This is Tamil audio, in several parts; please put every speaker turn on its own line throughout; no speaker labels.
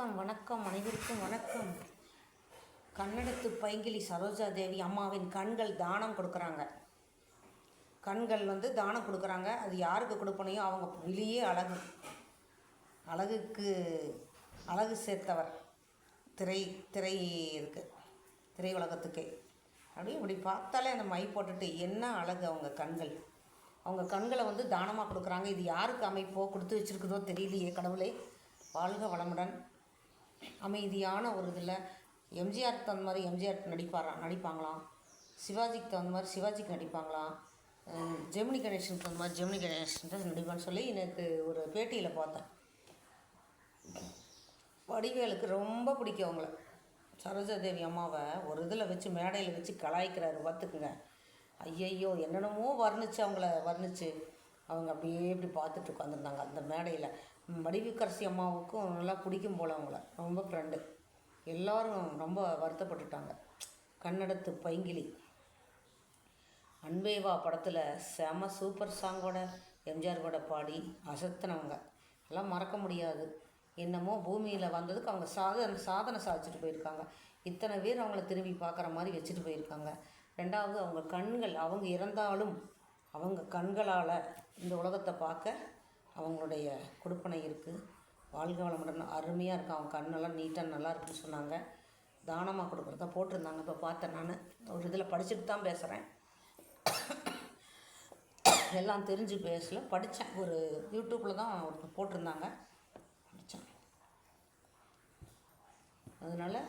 வணக்கம் வணக்கம் அனைவருக்கும் வணக்கம். கன்னடத்து பைங்கிலி சரோஜா தேவி அம்மாவின் கண்கள் தானம் கொடுக்குறாங்க. கண்கள் வந்து தானம் கொடுக்குறாங்க. அது யாருக்கு கொடுப்பனையோ அவங்க வெளியே அழகு அழகுக்கு அழகு சேர்த்தவர். திரை திரை இருக்கு. திரை உலகத்துக்கே அப்படியே இப்படி பார்த்தாலே அந்த மை போட்டுட்டு என்ன அழகு அவங்க கண்கள். அவங்க கண்களை வந்து தானமாக கொடுக்குறாங்க. இது யாருக்கு அமைப்போ கொடுத்து வச்சுருக்குதோ தெரியலையே கடவுளே. வாழ்க வளமுடன். அமைதியான ஒரு இதில் எம்ஜிஆருக்கு தகுந்த மாதிரி எம்ஜிஆர் நடிப்பாரா நடிப்பாங்களாம் சிவாஜிக்கு தகுந்த மாதிரி சிவாஜிக்கு நடிப்பாங்களாம் ஜெமினி கணேசனுக்கு தகுந்த மாதிரி ஜெமினி கணேசன் நடிப்பான்னு சொல்லி எனக்கு ஒரு பேட்டியில் பார்த்தேன். வடிவேலுக்கு ரொம்ப பிடிக்கும் அவங்கள. சரோஜா தேவி அம்மாவை ஒரு இதில் வச்சு மேடையில் வச்சு கலாய்க்கிறாரு பார்த்துக்குங்க ஐயையோ என்னென்னமோ வர்ணிச்சு அவங்கள வர்ணிச்சு. அவங்க அப்படியே இப்படி பார்த்துட்டு உட்காந்துருந்தாங்க. அந்த மேடையில் வடிவுக்கரசி அம்மாவுக்கும் நல்லா பிடிக்கும் போல் அவங்கள. ரொம்ப ஃப்ரெண்டு எல்லோரும் ரொம்ப வருத்தப்பட்டுட்டாங்க. கன்னடத்து பைங்கிலி. அன்பேவா படத்தில் செம சூப்பர் சாங்கோட எம்ஜிஆர் கூட பாடி அசத்தினவங்க. எல்லாம் மறக்க முடியாது. என்னமோ பூமியில் வந்ததுக்கு அவங்க சாதனை சாதனை சாதிச்சுட்டு போயிருக்காங்க. இத்தனை பேர் அவங்கள திரும்பி பார்க்குற மாதிரி வச்சுட்டு போயிருக்காங்க. ரெண்டாவது அவங்க கண்கள் அவங்க இறந்தாலும் அவங்க கண்களால் இந்த உலகத்தை பார்க்க அவங்களுடைய கொடுப்பனை இருக்குது வாழ்க வளமுடன். அருமையாக இருக்கும் அவங்க கண்ணெல்லாம் நீட்டாக நல்லா இருக்குன்னு சொன்னாங்க. தானமாக கொடுக்குறதா போட்டிருந்தாங்க. இப்போ பார்த்தேன் நான். ஒரு இதில் படிச்சுட்டு தான் பேசுகிறேன் எல்லாம் தெரிஞ்சு பேசல. படித்தேன் ஒரு யூடியூப்பில் தான் ஒருத்தர் போட்டிருந்தாங்க. படித்தேன் அதனால்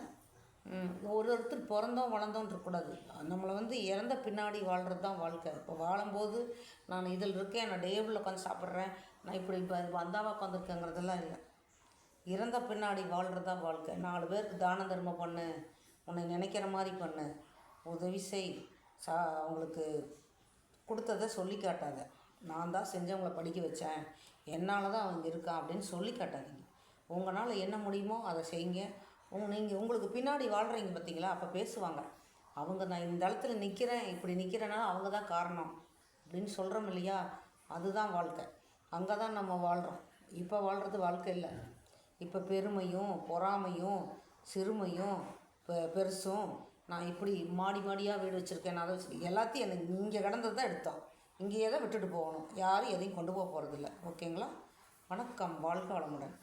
ஒரு ஒருத்தர் பிறந்தோம் வளர்ந்தோம் இருக்கக்கூடாது. நம்மளை வந்து இறந்த பின்னாடி வாழ்கிறது தான் வாழ்க்கை. இப்போ வாழும்போது நான் இதில் இருக்கேன் நான் டேபிளில் உட்காந்து சாப்பிட்றேன் நான் இப்படி இப்போ வந்தாவா உட்காந்துருக்கேங்கிறதெல்லாம் இல்லை. இறந்த பின்னாடி வாழ்கிறது தான் வாழ்க்கை. நாலு பேருக்கு தான தர்மம் பண்ணு உன்னை நினைக்கிற மாதிரி பண்ணு உதவி செய். சா அவங்களுக்கு கொடுத்ததை சொல்லி காட்டாத. நான் தான் செஞ்சவங்கள படிக்க வச்சேன் என்னால் தான் அவங்க இருக்கான் அப்படின்னு சொல்லி காட்டாதீங்க. உங்களால் என்ன முடியுமோ அதை செய்யுங்க. உங்க நீங்கள் உங்களுக்கு பின்னாடி வாழ்கிறீங்க பார்த்தீங்களா அப்போ பேசுவாங்க. அவங்க நான் இந்த இடத்துல நிற்கிறேன் இப்படி நிற்கிறேன்னா அவங்க தான் காரணம். அப்படின்னு சொல்கிறோம் இல்லையா? அதுதான் வாழ்க்கை. அங்கே தான் நம்ம வாழ்கிறோம் இப்போ வாழ்கிறது வாழ்க்கை இல்லை. இப்போ பெருமையும் பொறாமையும் சிறுமையும் பெ பெருசும் நான் இப்படி மாடி மாடியாக வீடு வச்சுருக்கேன். நான் அதை வச்சு எல்லாத்தையும் எனக்கு இங்கே கிடந்தது தான் எடுத்தோம். இங்கேயே தான் விட்டுட்டு போகணும். யாரும் எதையும் கொண்டு போக போகிறதில்ல ஓகேங்களா? வணக்கம். வாழ்க வளமுடன்.